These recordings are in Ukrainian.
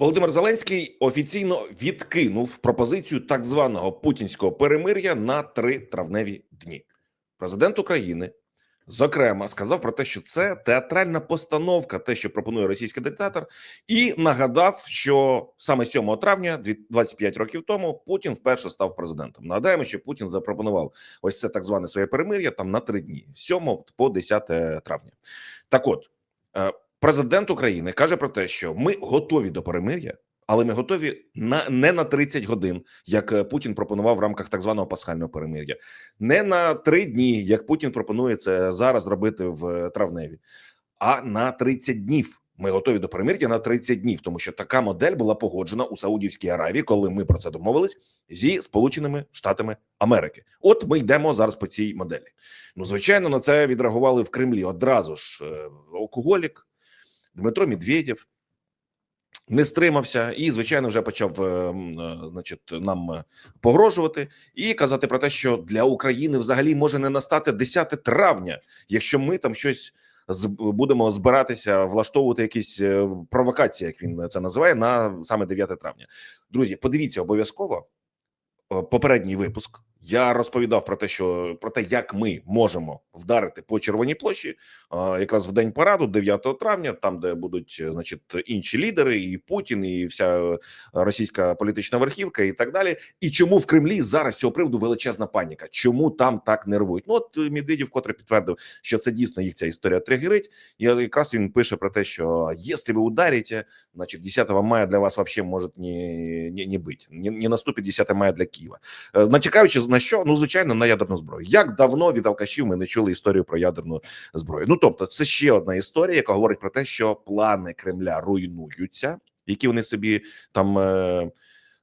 Володимир Зеленський офіційно відкинув пропозицію так званого путінського перемир'я на три травневі дні. Президент України зокрема сказав про те, що це театральна постановка, те, що пропонує російський диктатор, і нагадав, що саме 7 травня, дві- 25 років тому, Путін вперше став президентом. Нагадаємо, що Путін запропонував ось це так зване своє перемир'я там на три дні, з 7 по 10 травня. Так, от е, президент України каже про те, що ми готові до перемир'я, але ми готові на не на 30 годин, як е, Путін пропонував в рамках так званого пасхального перемир'я, не на три дні, як Путін пропонує це зараз робити в е, травневі, а на 30 днів. Ми готові до перемир'я на 30 днів, тому що така модель була погоджена у Саудівській Аравії, коли ми про це домовились зі Сполученими Штатами Америки. От ми йдемо зараз по цій моделі. Ну, звичайно, на це відреагували в Кремлі одразу ж е, алкоголік Дмитро Медведєв не стримався і, звичайно, вже почав, е, е, значить, нам е, погрожувати і казати про те, що для України взагалі може не настати 10 травня, якщо ми там щось будемо збиратися влаштовувати якісь провокації, як він це називає, на саме 9 травня. Друзі, подивіться обов'язково попередній випуск. Я розповідав про те, що про те, як ми можемо вдарити по червоній площі, якраз в день параду, 9 травня, там де будуть е, значить інші лідери, і Путін, і вся е, російська політична верхівка, і так далі. І чому в Кремлі зараз цього приводу величезна паніка? Чому там так нервують? Ну от е, Медведєв котре підтвердив, що це дійсно їх ця історія тригерить. І якраз він пише про те, що якщо ви ударите, значит 10 мая для вас вообще может не, не, не быть. Не, не наступить 10 мая для Києва. Е, Натякаючи на що? Ну, звичайно, на ядерну зброю. Як давно від алкашів ми не чули історію про ядерну зброю? Ну тобто, це ще одна історія, яка говорить про те, що плани Кремля руйнуються, які вони собі там. Е,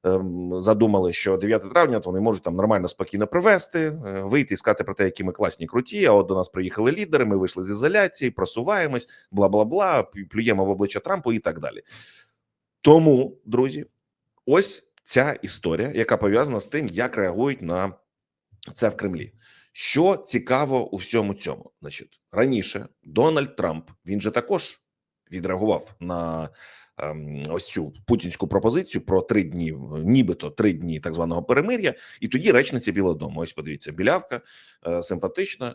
ем, Задумали, що 9 травня то вони можуть там нормально спокійно привести, е, вийти і сказати про те, які ми класні круті. А от до нас приїхали лідери. Ми вийшли з ізоляції, просуваємось, бла бла бла, плюємо в обличчя Трампу і так далі. Тому, друзі, ось ця історія, яка пов'язана з тим, як реагують на це в Кремлі. Що цікаво у всьому цьому? Значить, раніше Дональд Трамп він же також відреагував на ем, ось цю путінську пропозицію про три дні, нібито три дні так званого перемир'я. І тоді речниця Білого Дому. Ось подивіться, білявка е, симпатична, е,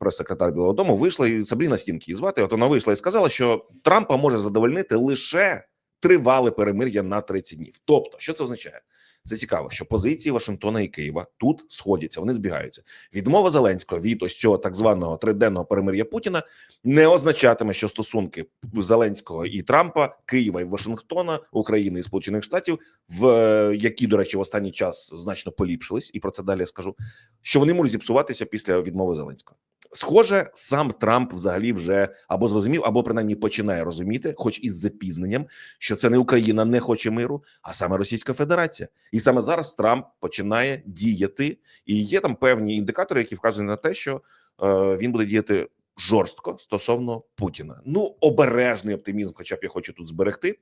прес-секретар Білого Дому вийшла і Сабріна Стінки її звати. От вона вийшла і сказала, що Трампа може задовольнити лише тривале перемир'я на 30 днів. Тобто, що це означає? Це цікаво, що позиції Вашингтона і Києва тут сходяться, вони збігаються. Відмова Зеленського від ось цього так званого триденного перемир'я Путіна не означатиме, що стосунки Зеленського і Трампа, Києва і Вашингтона, України і Сполучених Штатів, в е, які, до речі, в останній час значно поліпшились, і про це далі я скажу. Що вони можуть зіпсуватися після відмови Зеленського. Схоже, сам Трамп взагалі вже або зрозумів, або принаймні починає розуміти, хоч із запізненням, що це не Україна не хоче миру, а саме Російська Федерація. І саме зараз Трамп починає діяти, і є там певні індикатори, які вказують на те, що е, він буде діяти жорстко стосовно Путіна. Ну, обережний оптимізм, хоча б я хочу тут зберегти.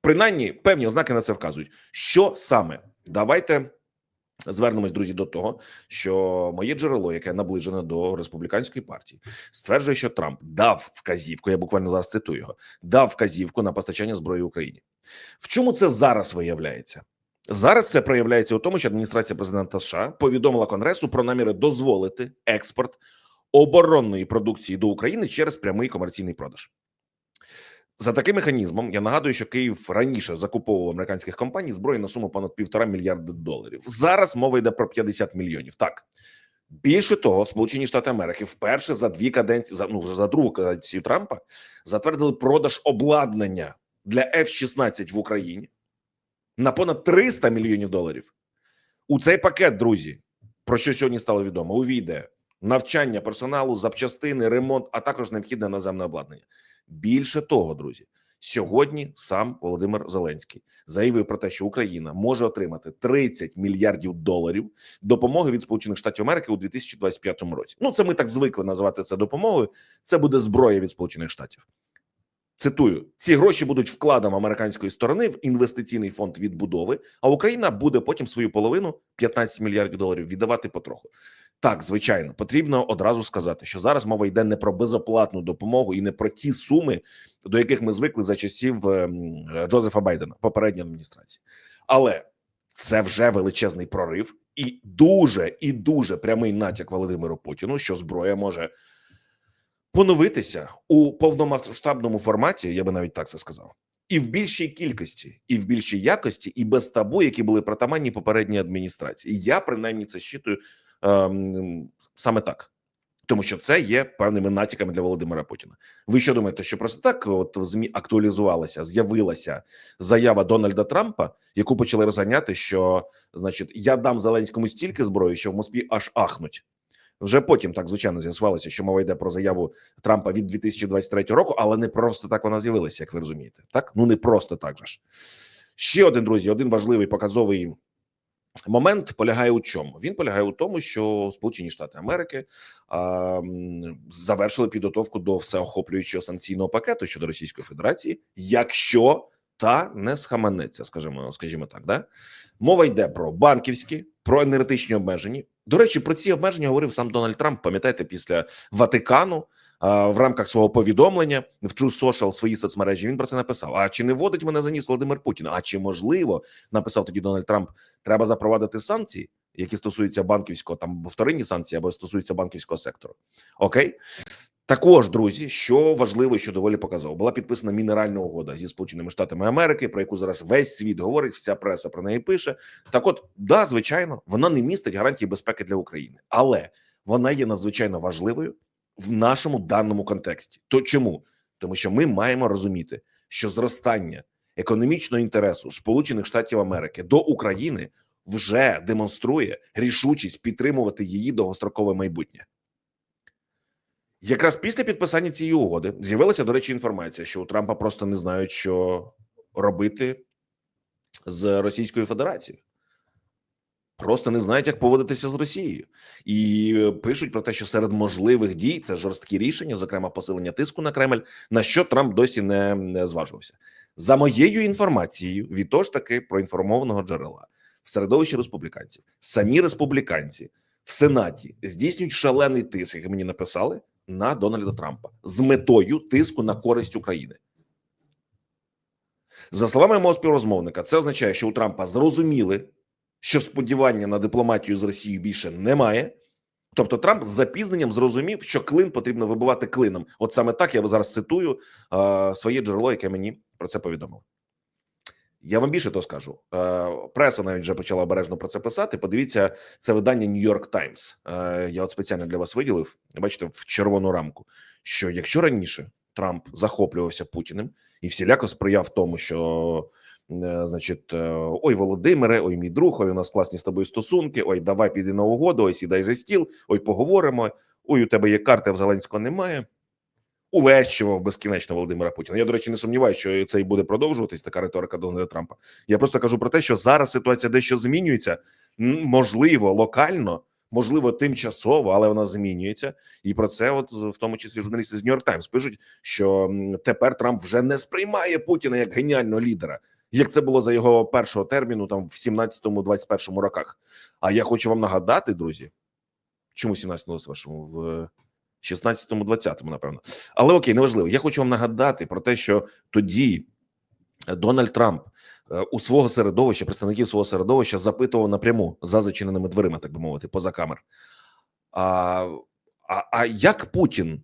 Принаймні, певні ознаки на це вказують. Що саме? Давайте звернемось, друзі, до того, що моє джерело, яке наближене до республіканської партії, стверджує, що Трамп дав вказівку. Я буквально зараз цитую його: дав вказівку на постачання зброї Україні. В чому це зараз виявляється? Зараз це проявляється у тому, що адміністрація президента США повідомила Конгресу про наміри дозволити експорт оборонної продукції до України через прямий комерційний продаж. За таким механізмом я нагадую, що Київ раніше закуповував американських компаній зброї на суму понад півтора мільярда доларів. Зараз мова йде про 50 мільйонів. Так більше того, Сполучені Штати Америки вперше за дві каденції, за ну вже за другу каденцію Трампа затвердили продаж обладнання для F-16 в Україні на понад 300 мільйонів доларів. У цей пакет, друзі, про що сьогодні стало відомо, увійде навчання персоналу, запчастини, ремонт, а також необхідне наземне обладнання. Більше того, друзі, сьогодні сам Володимир Зеленський заявив про те, що Україна може отримати 30 мільярдів доларів допомоги від Сполучених Штатів Америки у 2025 році. Ну, це ми так звикли називати це допомогою. Це буде зброя від Сполучених Штатів. Цитую: ці гроші будуть вкладом американської сторони в інвестиційний фонд відбудови, а Україна буде потім свою половину 15 мільярдів доларів віддавати потроху. Так, звичайно, потрібно одразу сказати, що зараз мова йде не про безоплатну допомогу і не про ті суми, до яких ми звикли за часів ем, Джозефа Байдена, попередньої адміністрації. Але це вже величезний прорив і дуже і дуже прямий натяк Володимиру Путіну, що зброя може поновитися у повномасштабному форматі. Я би навіть так це сказав, і в більшій кількості, і в більшій якості, і без табу, які були притаманні попередній адміністрації. Я принаймні це щитую саме так. Тому що це є певними натяками для Володимира Путіна. Ви що думаєте, що просто так от в змі актуалізувалася, з'явилася заява Дональда Трампа, яку почали розганяти, що значить я дам Зеленському стільки зброї, що в Москві аж ахнуть. Вже потім так звичайно з'ясувалося, що мова йде про заяву Трампа від 2023 року, але не просто так вона з'явилася, як ви розумієте. Так ну не просто так же ж. Ще один друзі, один важливий показовий момент полягає у чому? Він полягає у тому, що Сполучені Штати Америки а, завершили підготовку до всеохоплюючого санкційного пакету щодо Російської Федерації, якщо та не схаменеться, скажімо, скажімо так, да мова йде про банківські, про енергетичні обмеження. До речі, про ці обмеження говорив сам Дональд Трамп. Пам'ятаєте, після Ватикану в рамках свого повідомлення в True Social своїй соцмережі він про це написав. А чи не вводить мене за ніс Володимир Путін? А чи можливо написав тоді Дональд Трамп? Треба запровадити санкції, які стосуються банківського там вторинні санкції або стосуються банківського сектору. Окей. Також, друзі, що важливо, що доволі показово, була підписана мінеральна угода зі Сполученими Штатами Америки, про яку зараз весь світ говорить, вся преса про неї пише. Так, от, да, звичайно, вона не містить гарантії безпеки для України, але вона є надзвичайно важливою в нашому даному контексті. То чому? Тому що ми маємо розуміти, що зростання економічного інтересу Сполучених Штатів Америки до України вже демонструє рішучість підтримувати її довгострокове майбутнє. Якраз після підписання цієї угоди з'явилася, до речі, інформація, що у Трампа просто не знають, що робити з Російською Федерацією. Просто не знають, як поводитися з Росією, і пишуть про те, що серед можливих дій це жорсткі рішення, зокрема посилення тиску на Кремль, на що Трамп досі не зважувався. За моєю інформацією, від того ж таки проінформованого джерела в середовищі республіканців, самі республіканці в Сенаті здійснюють шалений тиск, як мені написали, на Дональда Трампа з метою тиску на користь України. За словами мого співрозмовника, це означає, що у Трампа зрозуміли, що сподівання на дипломатію з Росією більше немає. Тобто Трамп з запізненням зрозумів, що клин потрібно вибивати клином. От саме так я зараз цитую е, своє джерело, яке мені про це повідомило. Я вам більше того скажу. Е, преса навіть вже почала обережно про це писати. Подивіться, це видання New York Times. Е, я от спеціально для вас виділив. Бачите, в червону рамку. Що якщо раніше Трамп захоплювався Путіним і всіляко сприяв тому, що е, значить, ой, Володимире, ой, мій друг, ой, у нас класні з тобою стосунки. Ой, давай піди на угоду, ой, сідай за стіл, ой, поговоримо. Ой, у тебе є карти, а в Зеленського немає. Увещував безкінечно Володимира Путіна. Я, до речі, не сумніваюся, що це і буде продовжуватись така риторика Дональда Трампа. Я просто кажу про те, що зараз ситуація дещо змінюється. Можливо, локально, можливо, тимчасово, але вона змінюється. І про це, от в тому числі, журналісти з Нью-Йорк Таймс пишуть, що тепер Трамп вже не сприймає Путіна як геніального лідера, як це було за його першого терміну, там в 17-21 роках. А я хочу вам нагадати, друзі, чому 17-21? в 16-му, 20-му, напевно. Але окей, неважливо. Я хочу вам нагадати про те, що тоді Дональд Трамп е, у свого середовища, представників свого середовища, запитував напряму за зачиненими дверима, так би мовити, поза камер. А, а, а як Путін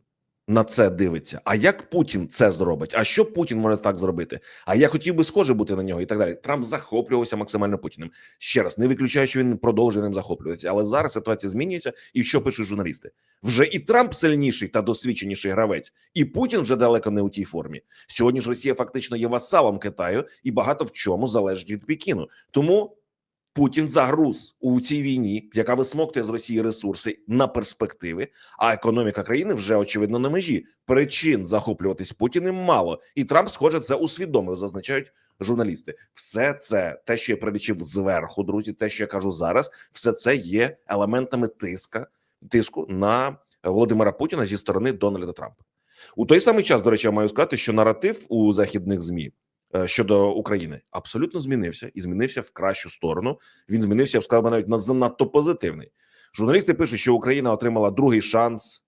на це дивиться? А як Путін це зробить? А що Путін може так зробити? А я хотів би схоже бути на нього і так далі. Трамп захоплювався максимально Путіним. Ще раз не виключаю, що він продовжує ним захоплюватися, але зараз ситуація змінюється. І що пишуть журналісти? Вже і Трамп сильніший та досвідченіший гравець, і Путін вже далеко не у тій формі. Сьогодні ж Росія фактично є васалом Китаю і багато в чому залежить від Пекіну. Тому Путін загруз у цій війні, яка висмоктує з Росії ресурси на перспективи. А економіка країни вже очевидно на межі. Причин захоплюватись Путіним мало, і Трамп, схоже, це усвідомив. Зазначають журналісти. Все це те, що я прилічив зверху, друзі. Те, що я кажу зараз, все це є елементами тиска тиску на Володимира Путіна зі сторони Дональда Трампа. У той самий час, до речі, я маю сказати, що наратив у західних змі щодо України абсолютно змінився і змінився в кращу сторону. Він змінився, я б сказав навіть на занадто позитивний. Журналісти пишуть, що Україна отримала другий шанс.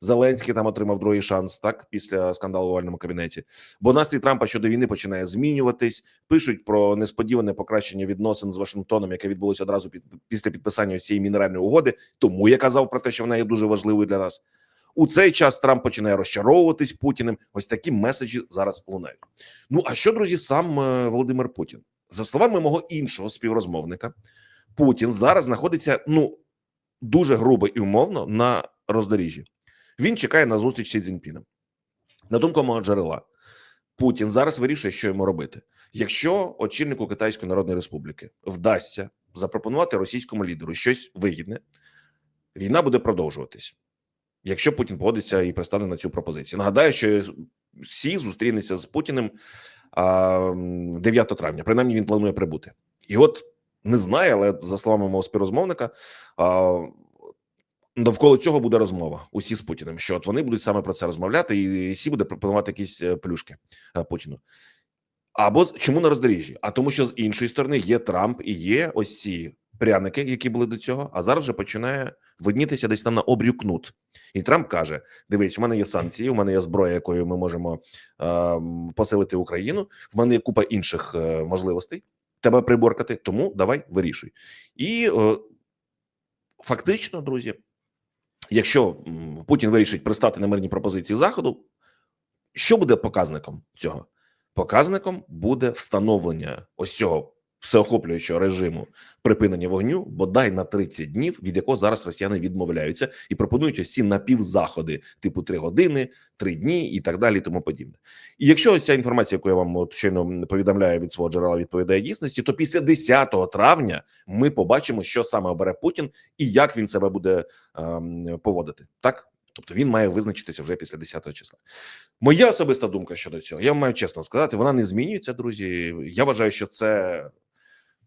Зеленський там отримав другий шанс так після скандалу в овальному кабінеті. Бо настрій Трампа щодо війни починає змінюватись. Пишуть про несподіване покращення відносин з Вашингтоном, яке відбулося одразу під після підписання цієї мінеральної угоди. Тому я казав про те, що вона є дуже важливою для нас. У цей час Трамп починає розчаровуватись Путіним. Ось такі меседжі зараз лунають. Ну а що, друзі, сам е, Володимир Путін? За словами мого іншого співрозмовника, Путін зараз знаходиться ну дуже грубо і умовно на роздоріжжі. Він чекає на зустріч з Сі Цзіньпіном. На думку мого джерела, Путін зараз вирішує, що йому робити. Якщо очільнику Китайської Народної Республіки вдасться запропонувати російському лідеру щось вигідне, війна буде продовжуватись. Якщо Путін погодиться і пристане на цю пропозицію, нагадаю, що всі зустрінеться з Путіним 9 травня. Принаймні він планує прибути, і от не знаю, але за словами мого співрозмовника, а, довкола цього буде розмова. Усі з Путіним. Що от вони будуть саме про це розмовляти, і всі буде пропонувати якісь е, плюшки е, Путіну. Або чому на роздоріжжі? А тому, що з іншої сторони є Трамп і є ось ці пряники, які були до цього. А зараз вже починає виднітися десь там на обрію кнут. І Трамп каже: Дивись, у мене є санкції, у мене є зброя, якою ми можемо е, посилити Україну. В мене є купа інших е, можливостей тебе приборкати. Тому давай вирішуй. І е, фактично, друзі, якщо Путін вирішить пристати на мирні пропозиції Заходу, що буде показником цього? Показником буде встановлення ось цього всеохоплюючого режиму припинення вогню, бодай на 30 днів, від якого зараз росіяни відмовляються і пропонують ці напівзаходи, типу 3 години, 3 дні і так далі, і тому подібне. І якщо ось ця інформація, яку я вам от щойно повідомляю від свого джерела, відповідає дійсності, то після 10 травня ми побачимо, що саме обере Путін і як він себе буде ем, поводити. Так. Тобто він має визначитися вже після 10 числа. Моя особиста думка щодо цього, я вам маю чесно сказати, вона не змінюється, друзі. Я вважаю, що це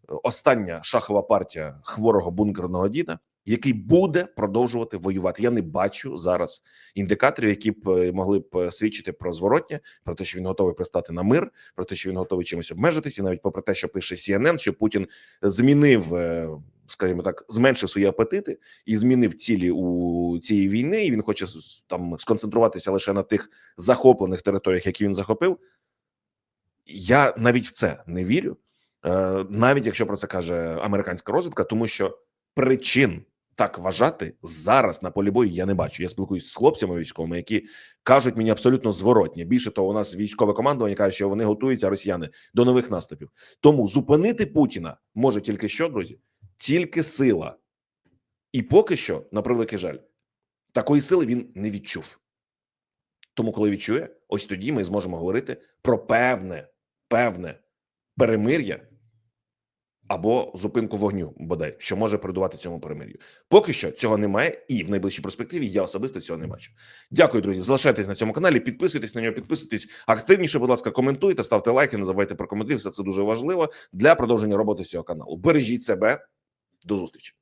остання шахова партія хворого бункерного діда, який буде продовжувати воювати. Я не бачу зараз індикаторів, які б е, могли б е, свідчити про зворотнє, про те, що він готовий пристати на мир, про те, що він готовий чимось обмежитись, і навіть попри те, що пише CNN, що Путін змінив. е, Скажімо так, зменшив свої апетити і змінив цілі у цієї війни. І він хоче там сконцентруватися лише на тих захоплених територіях, які він захопив. Я навіть в це не вірю, навіть якщо про це каже американська розвідка, тому що причин так вважати зараз на полі бою я не бачу. Я спілкуюсь з хлопцями військовими, які кажуть мені абсолютно зворотні. Більше того, у нас військове командування каже, що вони готуються росіяни до нових наступів. Тому зупинити Путіна може тільки що, друзі, тільки сила. І поки що, на превеликий жаль, такої сили він не відчув. Тому, коли відчує, ось тоді ми зможемо говорити про певне, певне перемир'я або зупинку вогню, бодай, що може передувати цьому перемир'ю. Поки що цього немає, і в найближчій перспективі я особисто цього не бачу. Дякую, друзі. Залишайтесь на цьому каналі, підписуйтесь на нього, підписуйтесь активніше. Будь ласка, коментуйте, ставте лайки, не забувайте про коментарі. Все це дуже важливо для продовження роботи цього каналу. Бережіть себе. До зустрічі.